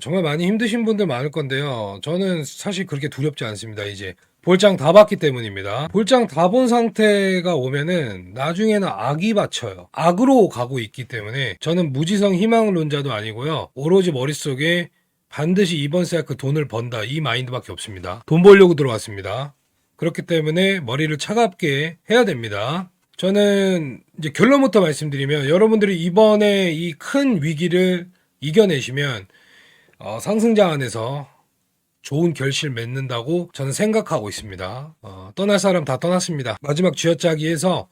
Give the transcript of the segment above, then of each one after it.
정말 많이 힘드신 분들 많을 건데요. 저는 사실 그렇게 두렵지 않습니다. 이제 볼장 다 봤기 때문입니다. 볼장 다 본 상태가 오면은 나중에는 악이 받쳐요. 악으로 가고 있기 때문에 저는 무지성 희망론자도 아니고요. 오로지 머릿속에 반드시 이번 사이클 돈을 번다 이 마인드밖에 없습니다. 돈 벌려고 들어왔습니다. 그렇기 때문에 머리를 차갑게 해야 됩니다. 저는 이제 결론부터 말씀드리면 여러분들이 이번에 이 큰 위기를 이겨내시면 어, 상승장 안에서 좋은 결실 맺는다고 저는 생각하고 있습니다. 어, 떠날 사람 다 떠났습니다. 마지막 쥐어짜기에서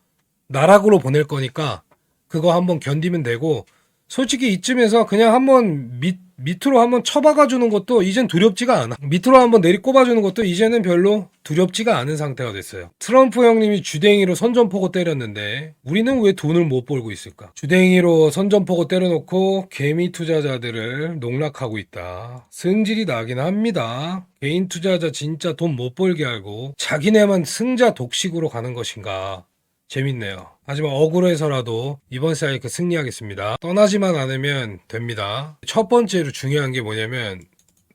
나락으로 보낼 거니까 그거 한번 견디면 되고 솔직히 이쯤에서 그냥 한번 밑, 밑으로 한번 쳐박아 주는 것도 이젠 두렵지가 않아. 밑으로 한번 내리 꼽아 주는 것도 이제는 별로 두렵지가 않은 상태가 됐어요. 트럼프 형님이 주댕이로 선전포고 때렸는데 우리는 왜 돈을 못 벌고 있을까? 주댕이로 선전포고 때려놓고 개미 투자자들을 농락하고 있다. 승질이 나긴 합니다. 개인 투자자 진짜 돈 못 벌게 알고 자기네만 승자 독식으로 가는 것인가? 재밌네요. 하지만 억울해서라도 이번 사이클 승리하겠습니다. 떠나지만 않으면 됩니다. 첫 번째로 중요한 게 뭐냐면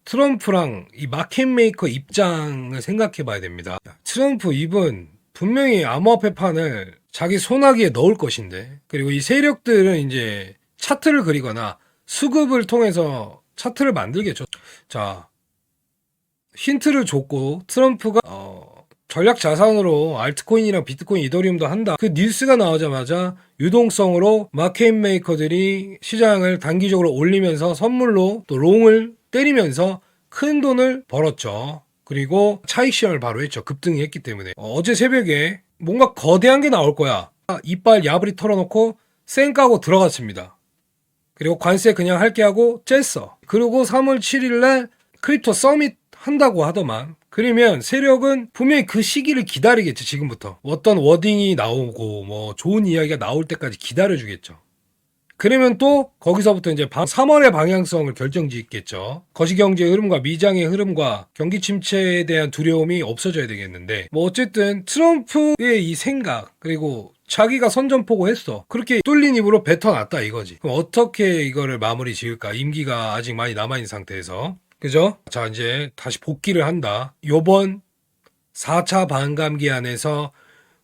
트럼프랑 이 마켓 메이커 입장을 생각해 봐야 됩니다. 트럼프 이분 분명히 암호화폐 판을 자기 소나기에 넣을 것인데 그리고 이 세력들은 이제 차트를 그리거나 수급을 통해서 차트를 만들겠죠. 자, 힌트를 줬고 트럼프가 어, 전략 자산으로 알트코인이랑 비트코인, 이더리움도 한다. 그 뉴스가 나오자마자 유동성으로 마켓 메이커들이 시장을 단기적으로 올리면서 선물로 또 롱을 때리면서 큰 돈을 벌었죠. 그리고 차익 시험을 바로 했죠. 급등이 했기 때문에. 어, 제 새벽에 뭔가 거대한 게 나올 거야. 이빨 야브리 털어놓고 쌩 까고 들어갔습니다. 그리고 관세 그냥 할게 하고 쬐어. 그리고 3월 7일 날 크립토 서밋 한다고 하더만. 그러면 세력은 분명히 그 시기를 기다리겠죠, 지금부터. 어떤 워딩이 나오고, 뭐, 좋은 이야기가 나올 때까지 기다려주겠죠. 그러면 또, 거기서부터 이제 3월의 방향성을 결정 짓겠죠. 거시경제의 흐름과 미장의 흐름과 경기 침체에 대한 두려움이 없어져야 되겠는데, 뭐, 어쨌든, 트럼프의 이 생각, 그리고 자기가 선전포고 했어. 그렇게 뚫린 입으로 뱉어놨다 이거지. 그럼 어떻게 이거를 마무리 지을까? 임기가 아직 많이 남아있는 상태에서. 그죠? 자, 이제 다시 복귀를 한다. 요번 4차 반감기 안에서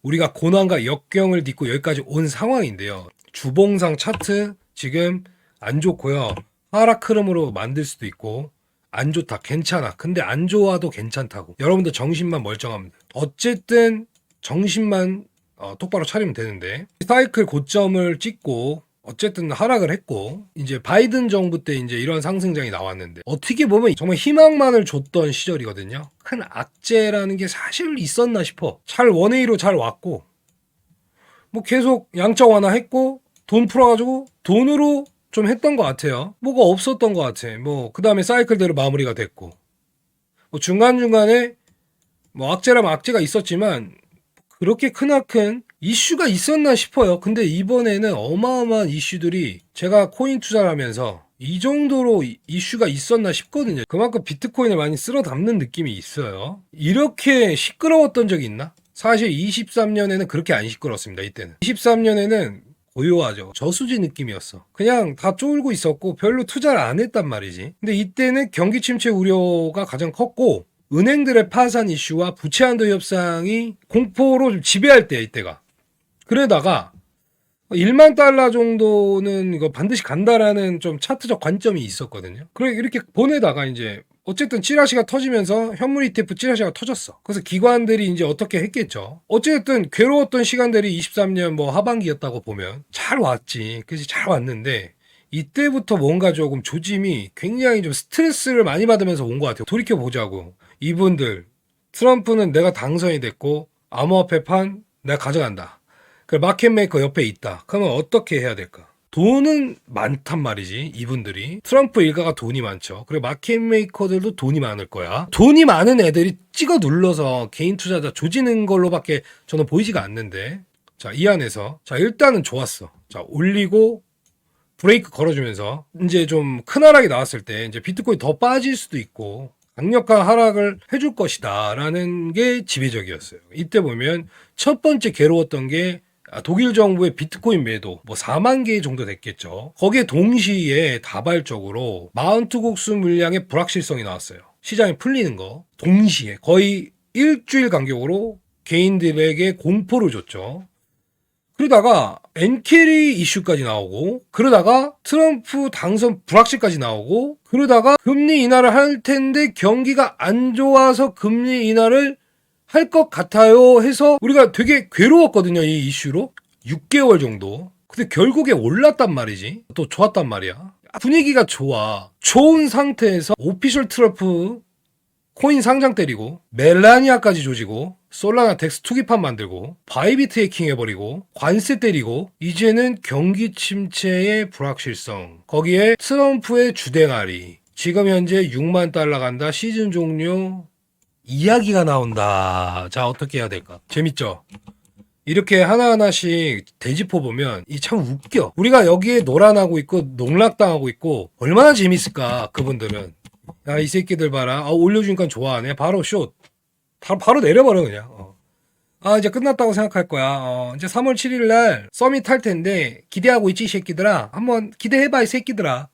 우리가 고난과 역경을 딛고 여기까지 온 상황인데요. 주봉상 차트 지금 안 좋고요. 하락 흐름으로 만들 수도 있고 안 좋다. 괜찮아. 근데 안 좋아도 괜찮다고. 여러분들 정신만 멀쩡합니다. 어쨌든 정신만 어, 똑바로 차리면 되는데 사이클 고점을 찍고 어쨌든 하락을 했고 이제 바이든 정부 때 이제 이런 상승장이 나왔는데 어떻게 보면 정말 희망만을 줬던 시절이거든요. 큰 악재라는 게 사실 있었나 싶어. 잘 원웨이로 잘 왔고 뭐 계속 양적 완화했고 돈 풀어가지고 돈으로 좀 했던 것 같아요. 뭐가 없었던 것 같아. 뭐 그 다음에 사이클대로 마무리가 됐고 뭐 중간 중간에 뭐 악재라면 악재가 있었지만 그렇게 크나큰 이슈가 있었나 싶어요. 근데 이번에는 어마어마한 이슈들이 제가 코인 투자를 하면서 이 정도로 이- 이슈가 있었나 싶거든요. 그만큼 비트코인을 많이 쓸어 담는 느낌이 있어요. 이렇게 시끄러웠던 적이 있나? 사실 23년에는 그렇게 안 시끄러웠습니다. 이때는. 23년에는 고요하죠. 저수지 느낌이었어. 그냥 다 쫄고 있었고 별로 투자를 안 했단 말이지. 근데 이때는 경기 침체 우려가 가장 컸고 은행들의 파산 이슈와 부채 한도 협상이 공포로 좀 지배할 때 이때가. 그러다가 1만 달러 정도는 이거 반드시 간다라는 좀 차트적 관점이 있었거든요. 그래 이렇게 보내다가 이제 어쨌든 찌라시가 터지면서 현물 ETF 찌라시가 터졌어. 그래서 기관들이 이제 어떻게 했겠죠. 어쨌든 괴로웠던 시간들이 23년 뭐 하반기였다고 보면 잘 왔지. 그지 잘 왔는데 이때부터 뭔가 조금 조짐이 굉장히 좀 스트레스를 많이 받으면서 온 것 같아요. 돌이켜 보자고. 이분들 트럼프는 내가 당선이 됐고 암호화폐 판 내가 가져간다. 그 마켓메이커 옆에 있다. 그러면 어떻게 해야 될까? 돈은 많단 말이지 이분들이 트럼프 일가가 돈이 많죠 그리고 마켓메이커들도 돈이 많을 거야 돈이 많은 애들이 찍어 눌러서 개인 투자자 조지는 걸로밖에 저는 보이지가 않는데 자 이 안에서 자 일단은 좋았어 자 올리고 브레이크 걸어주면서 이제 좀 큰 하락이 나왔을 때 이제 비트코인 더 빠질 수도 있고 강력한 하락을 해줄 것이다 라는 게 지배적이었어요. 이때 보면 첫 번째 괴로웠던 게 아, 독일 정부의 비트코인 매도 뭐 4만 개 정도 됐겠죠. 거기에 동시에 다발적으로 마운트 곡수 물량의 불확실성이 나왔어요. 시장이 풀리는 거 동시에 거의 일주일 간격으로 개인들에게 공포를 줬죠. 그러다가 엔캐리 이슈까지 나오고 그러다가 트럼프 당선 불확실까지 나오고 그러다가 금리 인하를 할 텐데 경기가 안 좋아서 금리 인하를 할 것 같아요 해서 우리가 되게 괴로웠거든요 이 이슈로. 6개월 정도. 근데 결국에 올랐단 말이지. 또 좋았단 말이야. 분위기가 좋아. 좋은 상태에서 오피셜 트럼프 코인 상장 때리고 멜라니아까지 조지고 솔라나 덱스 투기판 만들고 바이비트 해킹 해버리고 관세 때리고 이제는 경기 침체의 불확실성. 거기에 트럼프의 주댕아리. 지금 현재 6만 달러 간다. 시즌 종료 이야기가 나온다. 자 어떻게 해야 될까? 재밌죠? 이렇게 하나하나씩 되짚어 보면 이 참 웃겨. 우리가 여기에 노란하고 있고 농락당하고 있고 얼마나 재밌을까 그분들은. 야 이 새끼들 봐라. 아, 올려주니까 좋아하네 바로 숏 바, 바로 내려버려 그냥. 어. 아 이제 끝났다고 생각할 거야. 어, 이제 3월 7일 날 서밋 할 텐데 기대하고 있지 이 새끼들아? 한번 기대해봐 이 새끼들아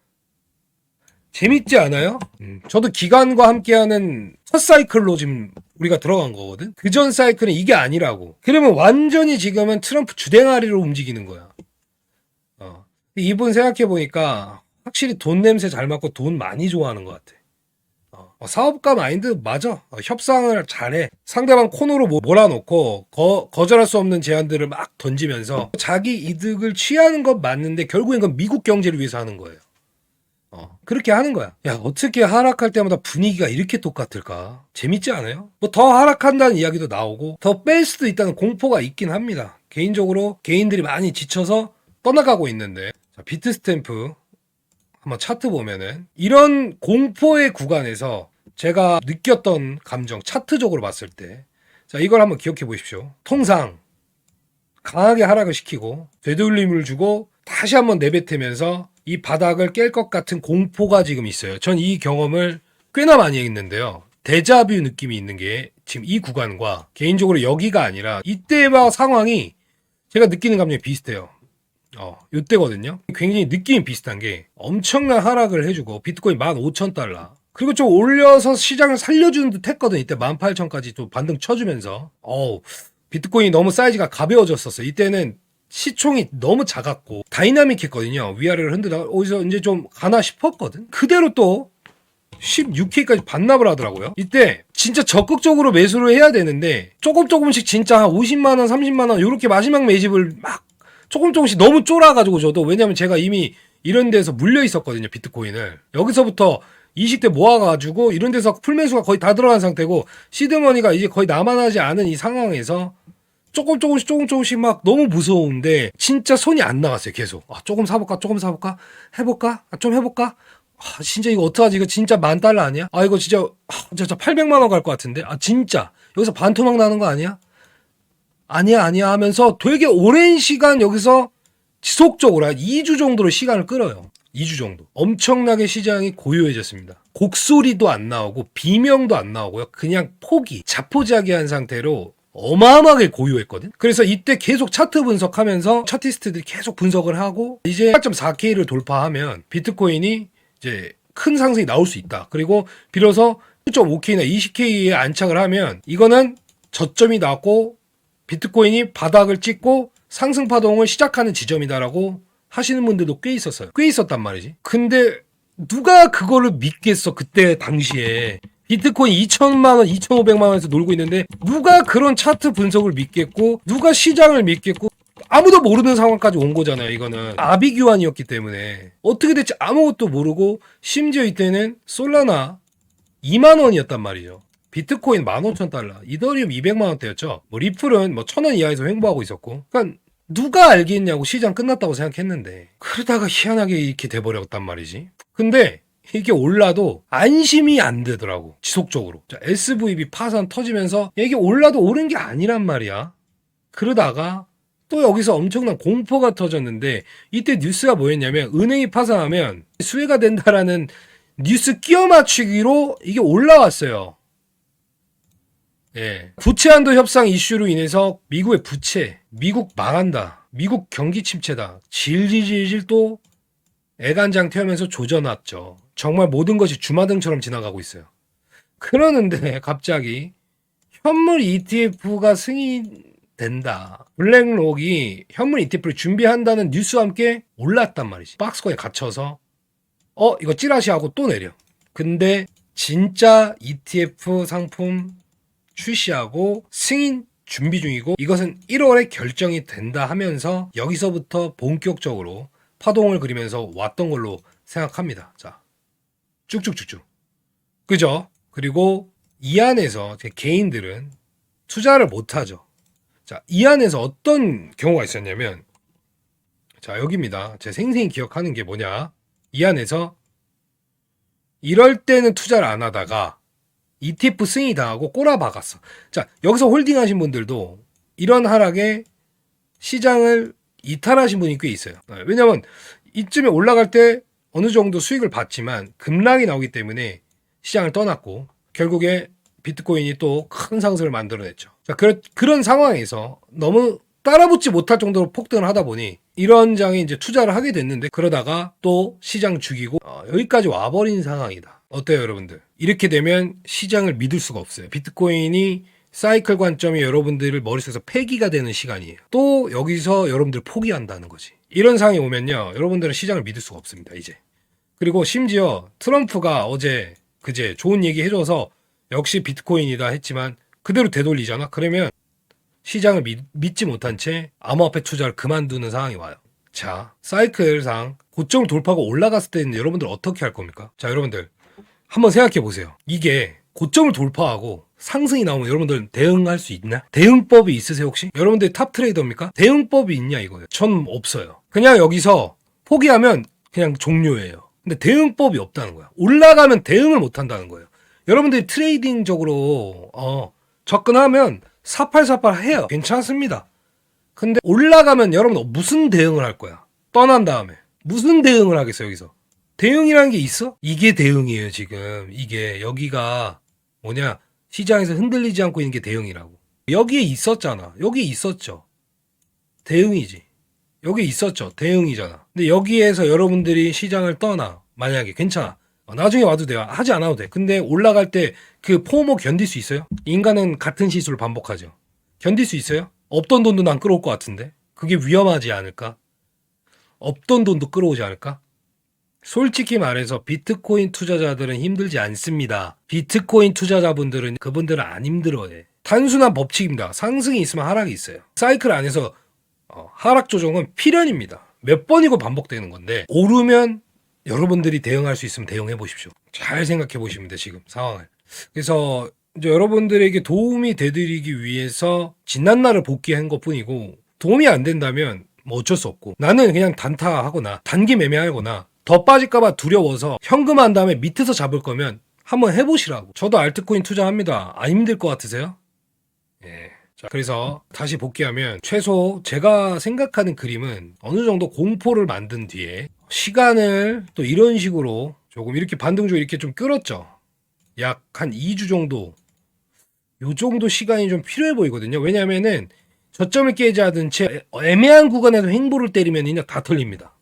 재밌지 않아요? 음, 저도 기간과 함께하는 첫 사이클로 지금 우리가 들어간 거거든 그 전 사이클은 이게 아니라고 그러면 완전히 지금은 트럼프 주댕아리로 움직이는 거야 어. 이분 생각해 보니까 확실히 돈 냄새 잘 맡고 돈 많이 좋아하는 것 같아 어, 사업가 마인드 맞아. 어, 협상을 잘해. 상대방 코너로 뭐- 몰아놓고 거, 거절할 수 없는 제안들을 막 던지면서 자기 이득을 취하는 건 맞는데 결국엔 그건 미국 경제를 위해서 하는 거예요. 어, 그렇게 하는 거야. 야, 어떻게 하락할 때마다 분위기가 이렇게 똑같을까? 재밌지 않아요? 뭐 더 하락한다는 이야기도 나오고 더 뺄 수도 있다는 공포가 있긴 합니다. 개인적으로 개인들이 많이 지쳐서 떠나가고 있는데 자, 비트 스탬프 한번 차트 보면은 이런 공포의 구간에서 제가 느꼈던 감정 차트적으로 봤을 때 자, 이걸 한번 기억해 보십시오. 통상 강하게 하락을 시키고 되돌림을 주고 다시 한번 내뱉으면서 이 바닥을 깰 것 같은 공포가 지금 있어요. 전 이 경험을 꽤나 많이 했는데요. 데자뷰 느낌이 있는 게 지금 이 구간과 개인적으로 여기가 아니라 이때와 상황이 제가 느끼는 감정이 비슷해요. 어, 이때거든요. 굉장히 느낌이 비슷한 게 엄청난 하락을 해주고 비트코인 15,000달러. 그리고 좀 올려서 시장을 살려주는 듯 했거든. 이때 18,000까지 또 반등 쳐주면서. 어우, 비트코인이 너무 사이즈가 가벼워졌었어. 이때는 시총이 너무 작았고 다이나믹했거든요. 위아래를 흔들다가 어디서 이제 좀 가나 싶었거든. 그대로 또 16K까지 반납을 하더라고요. 이때 진짜 적극적으로 매수를 해야 되는데 조금 조금씩 진짜 한 50만 원, 30만 원 이렇게 마지막 매집을 막 조금 조금씩 너무 쫄아가지고 저도 왜냐면 제가 이미 이런 데서 물려 있었거든요 비트코인을 여기서부터 이식 때 모아가지고 이런 데서 풀매수가 거의 다 들어간 상태고 시드머니가 이제 거의 남아나지 않은 이 상황에서 조금 조금씩 조금 조금씩 막 너무 무서운데 진짜 손이 안 나갔어요 계속. 아 조금 사볼까? 조금 사볼까? 해볼까? 아, 좀 해볼까? 아 진짜 이거 어떡하지? 이거 진짜 만 달러 아니야? 아 이거 진짜 아, 진짜 800만 원 갈 것 같은데? 아 진짜? 여기서 반토막 나는 거 아니야? 아니야 아니야 하면서 되게 오랜 시간 여기서 지속적으로 한 2주 정도로 시간을 끌어요. 2주 정도. 엄청나게 시장이 고요해졌습니다. 곡소리도 안 나오고 비명도 안 나오고요. 그냥 포기, 자포자기한 상태로 어마어마하게 고요했거든. 그래서 이때 계속 차트 분석하면서 차티스트들이 계속 분석을 하고 이제 8.4K를 돌파하면 비트코인이 이제 큰 상승이 나올 수 있다. 그리고 비로소 1.5K나 20K에 안착을 하면 이거는 저점이 나왔고 비트코인이 바닥을 찍고 상승 파동을 시작하는 지점이다라고 하시는 분들도 꽤 있었어요. 꽤 있었단 말이지. 근데 누가 그거를 믿겠어 그때 당시에 비트코인 2천만 원, 2,500만 원에서 놀고 있는데 누가 그런 차트 분석을 믿겠고 누가 시장을 믿겠고 아무도 모르는 상황까지 온 거잖아요. 이거는 아비규환이었기 때문에 어떻게 될지 아무것도 모르고 심지어 이때는 솔라나 2만 원이었단 말이죠. 비트코인 15,000달러, 이더리움 200만 원대였죠. 뭐 리플은 뭐 1,000원 이하에서 횡보하고 있었고. 그러니까 누가 알겠냐고 시장 끝났다고 생각했는데 그러다가 희한하게 이렇게 돼버렸단 말이지. 근데 이게 올라도 안심이 안 되더라고 지속적으로. 자, SVB 파산 터지면서 이게 올라도 오른 게 아니란 말이야. 그러다가 또 여기서 엄청난 공포가 터졌는데 이때 뉴스가 뭐였냐면 은행이 파산하면 수혜가 된다라는 뉴스 끼워 맞추기로 이게 올라왔어요. 예. 부채 한도 협상 이슈로 인해서 미국의 부채, 미국 망한다. 미국 경기 침체다. 질질질질 또 애간장 태우면서 조져놨죠. 정말 모든 것이 주마등처럼 지나가고 있어요. 그러는데 갑자기 현물 ETF가 승인된다. 블랙록이 현물 ETF를 준비한다는 뉴스와 함께 올랐단 말이지. 박스권에 갇혀서 어 이거 찌라시하고 또 내려. 근데 진짜 ETF 상품 출시하고 승인 준비 중이고 이것은 1월에 결정이 된다 하면서 여기서부터 본격적으로 파동을 그리면서 왔던 걸로 생각합니다. 자, 쭉쭉쭉쭉. 그죠? 그리고 이 안에서 제 개인들은 투자를 못 하죠. 자, 이 안에서 어떤 경우가 있었냐면 자, 여기입니다. 제 생생히 기억하는 게 뭐냐? 이 안에서 이럴 때는 투자를 안 하다가 ETF 승인이 당하고 꼬라박았어. 자, 여기서 홀딩 하신 분들도 이런 하락에 시장을 이탈하신 분이 꽤 있어요. 네, 왜냐면 이쯤에 올라갈 때 어느 정도 수익을 봤지만 급락이 나오기 때문에 시장을 떠났고 결국에 비트코인이 또 큰 상승을 만들어냈죠. 자, 그, 그런 상황에서 너무 따라붙지 못할 정도로 폭등을 하다 보니 이런 장에 이제 투자를 하게 됐는데 그러다가 또 시장 죽이고 어, 여기까지 와버린 상황이다. 어때요, 여러분들? 이렇게 되면 시장을 믿을 수가 없어요. 비트코인이 사이클 관점이 여러분들을 머릿속에서 폐기가 되는 시간이에요. 또 여기서 여러분들 포기한다는 거지. 이런 상황이 오면요. 여러분들은 시장을 믿을 수가 없습니다, 이제. 그리고 심지어 트럼프가 어제 그제 좋은 얘기 해줘서 역시 비트코인이다 했지만 그대로 되돌리잖아. 그러면 시장을 믿, 믿지 못한 채 암호화폐 투자를 그만두는 상황이 와요. 자, 사이클상 고점을 돌파하고 올라갔을 때는 여러분들 어떻게 할 겁니까? 자, 여러분들 한번 생각해 보세요. 이게 고점을 돌파하고 상승이 나오면 여러분들 대응할 수 있나? 대응법이 있으세요 혹시? 여러분들 탑 트레이더입니까? 대응법이 있냐 이거예요. 전 없어요. 그냥 여기서 포기하면 그냥 종료예요. 근데 대응법이 없다는 거야. 올라가면 대응을 못 한다는 거예요. 여러분들이 트레이딩적으로 어, 접근하면 사팔사팔 해요. 괜찮습니다. 근데 올라가면 여러분 무슨 대응을 할 거야? 떠난 다음에 무슨 대응을 하겠어 여기서? 대응이라는 게 있어? 이게 대응이에요 지금. 이게 여기가 뭐냐 시장에서 흔들리지 않고 있는 게 대응이라고. 여기에 있었잖아. 여기 있었죠. 대응이지. 여기 있었죠. 대응이잖아. 근데 여기에서 여러분들이 시장을 떠나 만약에 괜찮아. 어, 나중에 와도 돼요. 하지 않아도 돼. 근데 올라갈 때 그 포모 견딜 수 있어요? 인간은 같은 시술을 반복하죠. 견딜 수 있어요? 없던 돈도 난 끌어올 것 같은데. 그게 위험하지 않을까? 없던 돈도 끌어오지 않을까? 솔직히 말해서 비트코인 투자자들은 힘들지 않습니다. 비트코인 투자자분들은 그분들은 안 힘들어해. 단순한 법칙입니다. 상승이 있으면 하락이 있어요. 사이클 안에서 어, 하락 조정은 필연입니다. 몇 번이고 반복되는 건데 오르면 여러분들이 대응할 수 있으면 대응해 보십시오. 잘 생각해 보시면 돼 지금 상황을. 그래서 이제 여러분들에게 도움이 되드리기 위해서 지난 날을 복귀한 것뿐이고 도움이 안 된다면 뭐 어쩔 수 없고 나는 그냥 단타하거나 단기 매매하거나 더 빠질까봐 두려워서 현금한 다음에 밑에서 잡을 거면 한번 해보시라고. 저도 알트코인 투자합니다. 안 힘들 것 같으세요? 예. 자, 그래서 다시 복귀하면 최소 제가 생각하는 그림은 어느 정도 공포를 만든 뒤에 시간을 또 이런 식으로 조금 이렇게 반등주 이렇게 좀 끌었죠. 약 한 2주 정도 요 정도 시간이 좀 필요해 보이거든요. 왜냐면은 저점을 깨지 하든 채 애매한 구간에서 횡보를 때리면 그냥 다 털립니다.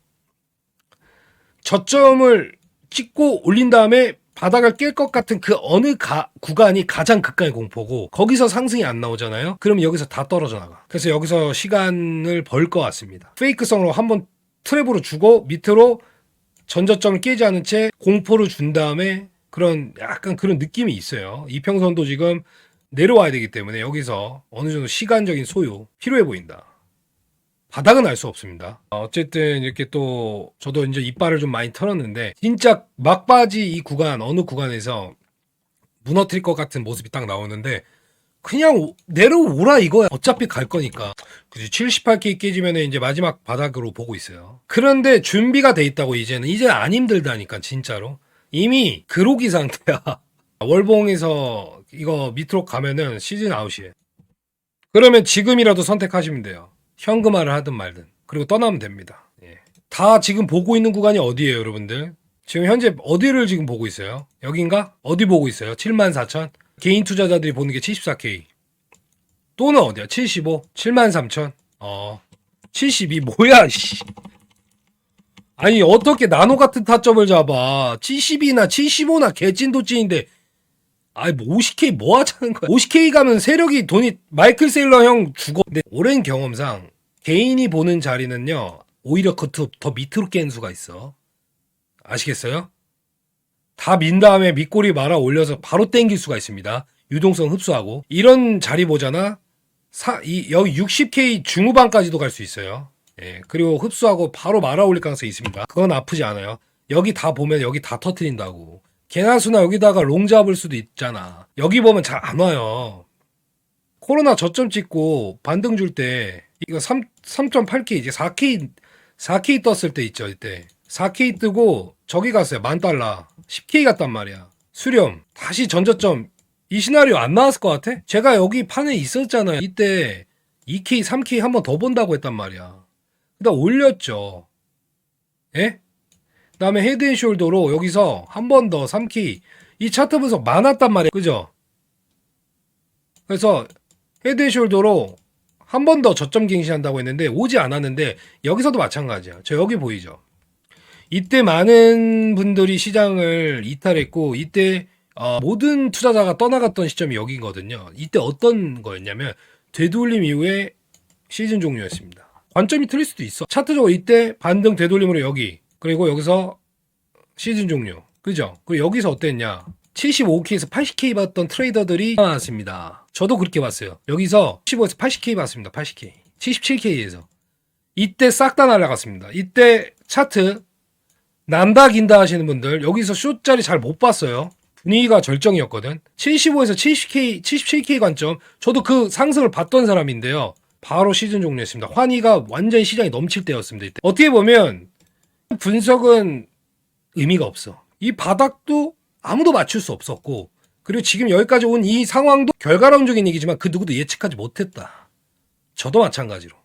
저점을 찍고 올린 다음에 바닥을 깰 것 같은 그 어느 가- 구간이 가장 극강의 공포고 거기서 상승이 안 나오잖아요. 그럼 여기서 다 떨어져 나가. 그래서 여기서 시간을 벌 것 같습니다. 페이크성으로 한번 트랩으로 주고 밑으로 전저점을 깨지 않은 채 공포를 준 다음에 그런 약간 그런 느낌이 있어요. 이평선도 지금 내려와야 되기 때문에 여기서 어느 정도 시간적인 소요 필요해 보인다. 바닥은 알 수 없습니다. 어, 어쨌든 이렇게 또 저도 이제 이빨을 좀 많이 털었는데 진짜 막바지 이 구간 어느 구간에서 무너뜨릴 것 같은 모습이 딱 나오는데 그냥 오- 내려오라 이거야. 어차피 갈 거니까. 그지 78K 깨지면 이제 마지막 바닥으로 보고 있어요. 그런데 준비가 돼 있다고 이제는 이제 안 힘들다니까 진짜로. 이미 그로기 상태야. 월봉에서 이거 밑으로 가면은 시즌 아웃이에요. 그러면 지금이라도 선택하시면 돼요. 현금화를 하든 말든. 그리고 떠나면 됩니다. 예. 다 지금 보고 있는 구간이 어디예요, 여러분들? 지금 현재 어디를 지금 보고 있어요? 여긴가? 어디 보고 있어요? 74,000? 개인 투자자들이 보는 게 74K. 또는 어디야? 75? 73,000? 어. 72 뭐야, 씨. 아니, 어떻게 나노 같은 타점을 잡아. 72나 75나 개찐도찐인데. 아이, 뭐 50K 뭐 하자는 거야. 50K 가면 세력이 돈이, 마이클 세일러 형 죽어. 근데 오랜 경험상 개인이 보는 자리는요, 오히려 그더 더 밑으로 깬 수가 있어. 아시겠어요? 다 민 다음에 밑꼬리 말아 올려서 바로 땡길 수가 있습니다. 유동성 흡수하고. 이런 자리 보잖아. 사, 이, 여기 60K 중후반까지도 갈 수 있어요. 예, 그리고 흡수하고 바로 말아 올릴 가능성이 있습니다. 그건 아프지 않아요. 여기 다 보면 여기 다 터트린다고. 개나수나 여기다가 롱 잡을 수도 있잖아. 여기 보면 잘 안 와요. 코로나 저점 찍고 반등 줄 때 이거 3, 3.8K 이제 4K 4K 떴을 때 있죠 이때 4K 뜨고 저기 갔어요 만 달러 10K 갔단 말이야 수렴 다시 전저점 이 시나리오 안 나왔을 것 같아? 제가 여기 판에 있었잖아요 이때 2K 3K 한 번 더 본다고 했단 말이야 그다 올렸죠 예? 그다음에 헤드앤숄더로 여기서 한 번 더 3K 이 차트 분석 많았단 말이야 그죠? 그래서 헤드앤숄더로 한 번 더 저점 갱신한다고 했는데 오지 않았는데 여기서도 마찬가지야. 저 여기 보이죠? 이때 많은 분들이 시장을 이탈했고 이때 어, 모든 투자자가 떠나갔던 시점이 여기거든요. 이때 어떤 거였냐면 되돌림 이후에 시즌 종료였습니다. 관점이 틀릴 수도 있어. 차트적으로 이때 반등 되돌림으로 여기 그리고 여기서 시즌 종료. 그죠? 그리고 여기서 어땠냐? 75K에서 80K 봤던 트레이더들이 나왔습니다. 저도 그렇게 봤어요. 여기서 15에서 80K 봤습니다. 80K. 77K에서. 이때 싹 다 날라갔습니다. 이때 차트 난다 긴다 하시는 분들 여기서 숏자리 잘 못 봤어요. 분위기가 절정이었거든. 75에서 70K, 77K 관점. 저도 그 상승을 봤던 사람인데요. 바로 시즌 종료했습니다. 환희가 완전히 시장이 넘칠 때였습니다. 이때. 어떻게 보면 분석은 의미가 없어. 이 바닥도 아무도 맞출 수 없었고 그리고 지금 여기까지 온 이 상황도 결과론적인 얘기지만 그 누구도 예측하지 못했다. 저도 마찬가지로.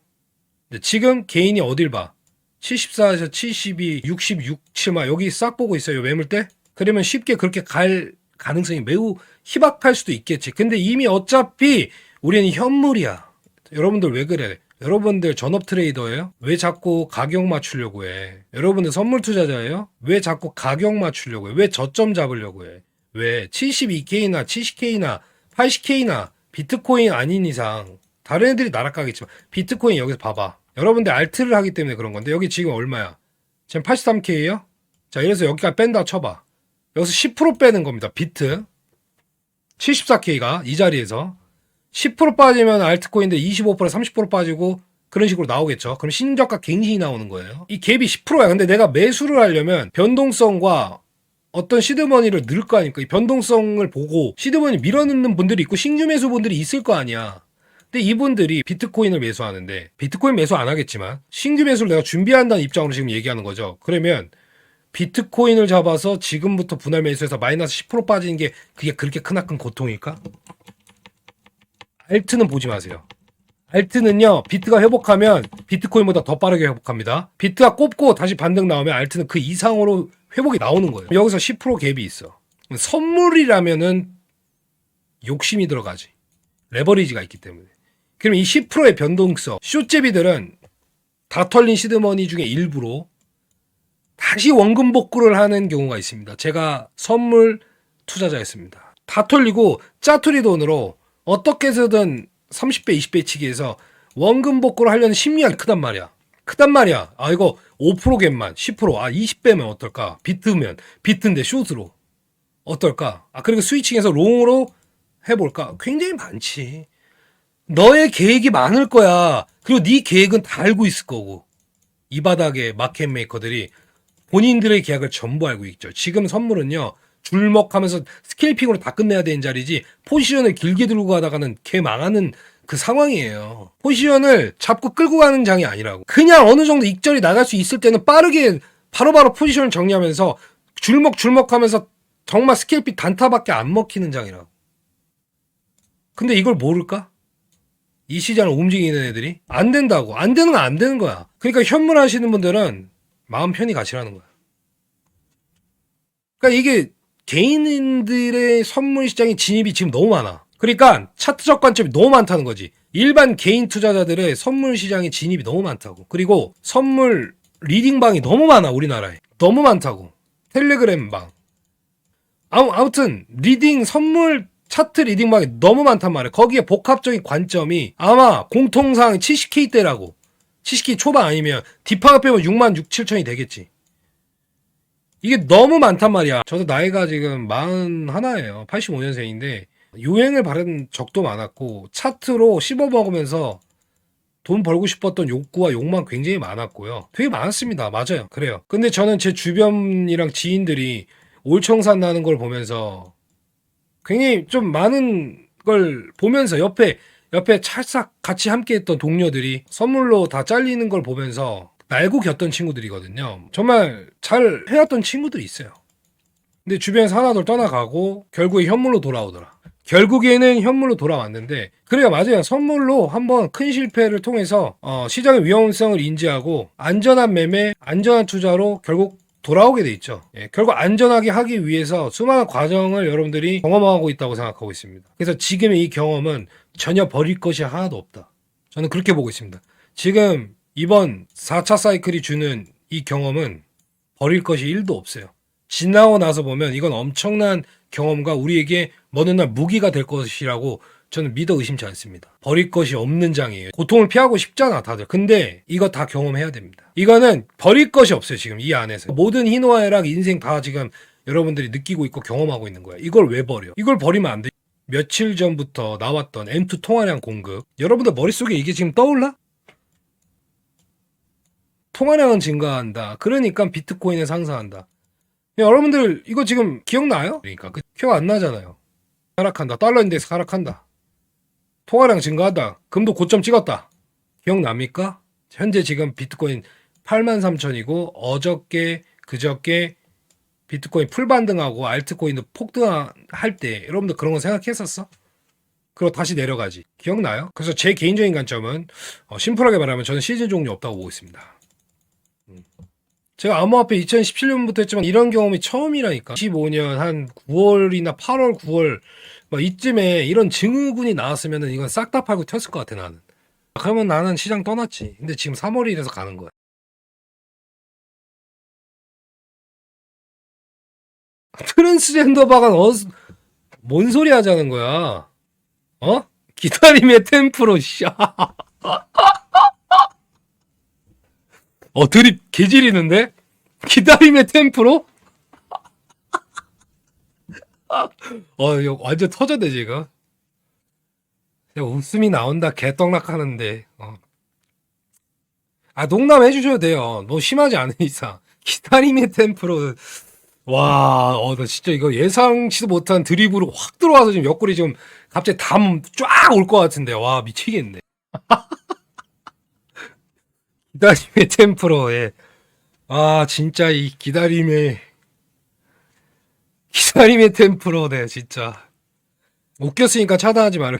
근데 지금 개인이 어딜 봐? 74에서 72, 66, 7마 여기 싹 보고 있어요 매물대? 그러면 쉽게 그렇게 갈 가능성이 매우 희박할 수도 있겠지. 근데 이미 어차피 우리는 현물이야. 여러분들 왜 그래? 여러분들 전업 트레이더예요? 왜 자꾸 가격 맞추려고 해? 여러분들 선물 투자자예요? 왜 자꾸 가격 맞추려고 해? 왜 저점 잡으려고 해? 왜 72K나 70K나 80K나 비트코인 아닌 이상 다른 애들이 날아가겠지만 비트코인 여기서 봐봐. 여러분들 알트를 하기 때문에 그런 건데 여기 지금 얼마야? 지금 83K예요? 자, 이래서 여기까지 뺀다 쳐봐. 여기서 10% 빼는 겁니다. 비트. 74K가 이 자리에서 10% 빠지면 알트코인들 25% 30% 빠지고 그런 식으로 나오겠죠. 그럼 신저가 갱신이 나오는 거예요. 이 갭이 10%야. 근데 내가 매수를 하려면 변동성과 어떤 시드머니를 넣을 거 아닙니까? 이 변동성을 보고 시드머니 밀어넣는 분들이 있고 신규 매수 분들이 있을 거 아니야. 근데 이분들이 비트코인을 매수하는데 비트코인 매수 안 하겠지만 신규 매수를 내가 준비한다는 입장으로 지금 얘기하는 거죠. 그러면 비트코인을 잡아서 지금부터 분할 매수해서 마이너스 10% 빠지는 게 그게 그렇게 크나큰 고통일까? 알트는 보지 마세요. 알트는요, 비트가 회복하면 비트코인보다 더 빠르게 회복합니다. 비트가 꼽고 다시 반등 나오면 알트는 그 이상으로 회복이 나오는 거예요. 여기서 10% 갭이 있어. 선물이라면은 욕심이 들어가지. 레버리지가 있기 때문에. 그럼 이 10%의 변동성, 쇼제비들은 다 털린 시드머니 중에 일부로 다시 원금 복구를 하는 경우가 있습니다. 제가 선물 투자자였습니다. 다 털리고 짜투리 돈으로 어떻게 해서든 30배, 20배 치기해서 원금 복구를 하려는 심리가 크단 말이야. 크단 말이야. 아, 이거 5% 갭만, 10%, 아, 20배면 어떨까? 비트면, 비트인데 숏으로. 어떨까? 아, 그리고 스위칭해서 롱으로 해볼까? 굉장히 많지. 너의 계획이 많을 거야. 그리고 네 계획은 다 알고 있을 거고. 이 바닥에 마켓 메이커들이 본인들의 계약을 전부 알고 있죠. 지금 선물은요. 줄먹하면서 스킬핑으로 다 끝내야 되는 자리지 포지션을 길게 들고 가다가는 개 망하는 그 상황이에요. 포지션을 잡고 끌고 가는 장이 아니라고. 그냥 어느 정도 익절이 나갈 수 있을 때는 빠르게 바로바로 포지션을 정리하면서 줄먹 줄먹 하면서 정말 스킬픽 단타밖에 안 먹히는 장이라고. 근데 이걸 모를까? 이 시장을 움직이는 애들이 안 된다고. 안 되는 건 안 되는 거야. 그러니까 현물 하시는 분들은 마음 편히 가시라는 거야. 그러니까 이게 개인들의 선물 시장에 진입이 지금 너무 많아. 그러니까 차트적 관점이 너무 많다는 거지. 일반 개인 투자자들의 선물 시장에 진입이 너무 많다고. 그리고 선물 리딩방이 너무 많아 우리나라에. 너무 많다고. 텔레그램 방. 아무, 아무튼 리딩 선물 차트 리딩방이 너무 많단 말이야. 거기에 복합적인 관점이 아마 공통상 70K대라고. 70K 초반 아니면 딥하게 빼면 6만 6, 7천이 되겠지. 이게 너무 많단 말이야. 저도 나이가 지금 41이에요. 85년생인데 유행을 바른 적도 많았고 차트로 씹어 먹으면서 돈 벌고 싶었던 욕구와 욕망 굉장히 많았고요. 되게 많았습니다. 맞아요. 그래요. 근데 저는 제 주변이랑 지인들이 올청산 나는 걸 보면서 굉장히 좀 많은 걸 보면서 옆에 옆에 찰싹 같이 함께 했던 동료들이 선물로 다 잘리는 걸 보면서 날고 겼던 친구들이거든요. 정말 잘 해왔던 친구들이 있어요. 근데 주변에서 하나둘 떠나가고 결국에 현물로 돌아오더라. 결국에는 현물로 돌아왔는데 그래요 맞아요 선물로 한번 큰 실패를 통해서 어, 시장의 위험성을 인지하고 안전한 매매 안전한 투자로 결국 돌아오게 돼 있죠 예, 결국 안전하게 하기 위해서 수많은 과정을 여러분들이 경험하고 있다고 생각하고 있습니다 그래서 지금의 이 경험은 전혀 버릴 것이 하나도 없다 저는 그렇게 보고 있습니다 지금 이번 4차 사이클이 주는 이 경험은 버릴 것이 1도 없어요 지나고 나서 보면 이건 엄청난 경험과 우리에게 먼날 무기가 될 것이라고 저는 믿어 의심치 않습니다. 버릴 것이 없는 장이에요. 고통을 피하고 싶잖아, 다들. 근데 이거 다 경험해야 됩니다. 이거는 버릴 것이 없어요, 지금 이 안에서. 모든 희노애락 인생 다 지금 여러분들이 느끼고 있고 경험하고 있는 거야. 이걸 왜 버려? 이걸 버리면 안 돼. 며칠 전부터 나왔던 M2 통화량 공급. 여러분들 머릿속에 이게 지금 떠올라? 통화량은 증가한다. 그러니까 비트코인은 상승한다. 야, 여러분들 이거 지금 기억나요? 그러니까 그 기억 안 나잖아요. 하락한다. 달러 인덱스 하락한다. 통화량 증가하다. 금도 고점 찍었다. 기억납니까? 현재 지금 비트코인 8만 3천이고 어저께 그저께 비트코인 풀반등하고 알트코인도 폭등할 때 여러분들 그런 거 생각했었어? 그리고 다시 내려가지. 기억나요? 그래서 제 개인적인 관점은 어, 심플하게 말하면 저는 시즌 종료 없다고 보고 있습니다. 제가 암호화폐 2017년부터 했지만 이런 경험이 처음이라니까. 15년 한 9월이나 8월, 9월 막 이쯤에 이런 증후군이 나왔으면 이건 싹 다 팔고 튀었을 것 같아 나는. 그러면 나는 시장 떠났지. 근데 지금 3월이라서 가는 거야. 트랜스젠더 박은 어, 뭔 소리 하자는 거야? 어? 기다림의 템프로 씨. 어 드립 개지리는데? 기다림의 템프로? 어 이거 완전 터졌네 지금. 야, 웃음이 나온다 개떡락 하는데. 어. 아 농담 해주셔도 돼요. 너무 심하지 않은 이상. 기다림의 템프로. 와 어 나 진짜 이거 예상치도 못한 드립으로 확 들어와서 지금 옆구리 지금 갑자기 담 쫙 올 것 같은데. 와 미치겠네 기다림의 템프로에. 아 진짜 이 기다림의 기다림의 템프로 네 진짜. 웃겼으니까 차단하지 말아